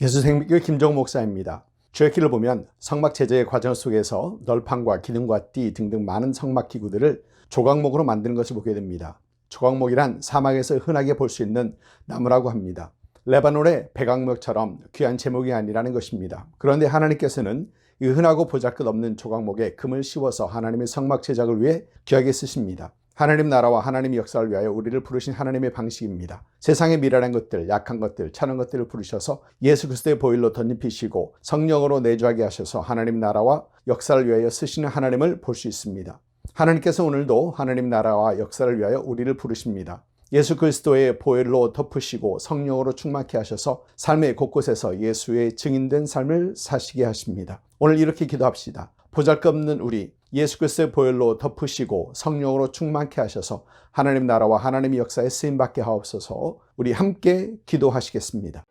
예수생명교회 김정 목사입니다. 주의길을 보면 성막 제재의 과정 속에서 널판과 기둥과 띠 등등 많은 성막 기구들을 조각목으로 만드는 것을 보게 됩니다. 조각목이란 사막에서 흔하게 볼 수 있는 나무라고 합니다. 레바논의 백악목처럼 귀한 제목이 아니라는 것입니다. 그런데 하나님께서는 이 흔하고 보잘것없는 조각목에 금을 씌워서 하나님의 성막 제작을 위해 귀하게 쓰십니다. 하나님 나라와 하나님의 역사를 위하여 우리를 부르신 하나님의 방식입니다. 세상의 미련한 것들, 약한 것들, 차는 것들을 부르셔서 예수 그리스도의 보일로 덧입히시고 성령으로 내주하게 하셔서 하나님 나라와 역사를 위하여 쓰시는 하나님을 볼 수 있습니다. 하나님께서 오늘도 하나님 나라와 역사를 위하여 우리를 부르십니다. 예수 그리스도의 보혈로 덮으시고 성령으로 충만케 하셔서 삶의 곳곳에서 예수의 증인된 삶을 사시게 하십니다. 오늘 이렇게 기도합시다. 보잘것없는 우리 예수 그리스도의 보혈로 덮으시고 성령으로 충만케 하셔서 하나님 나라와 하나님의 역사에 쓰임 받게 하옵소서. 우리 함께 기도하시겠습니다.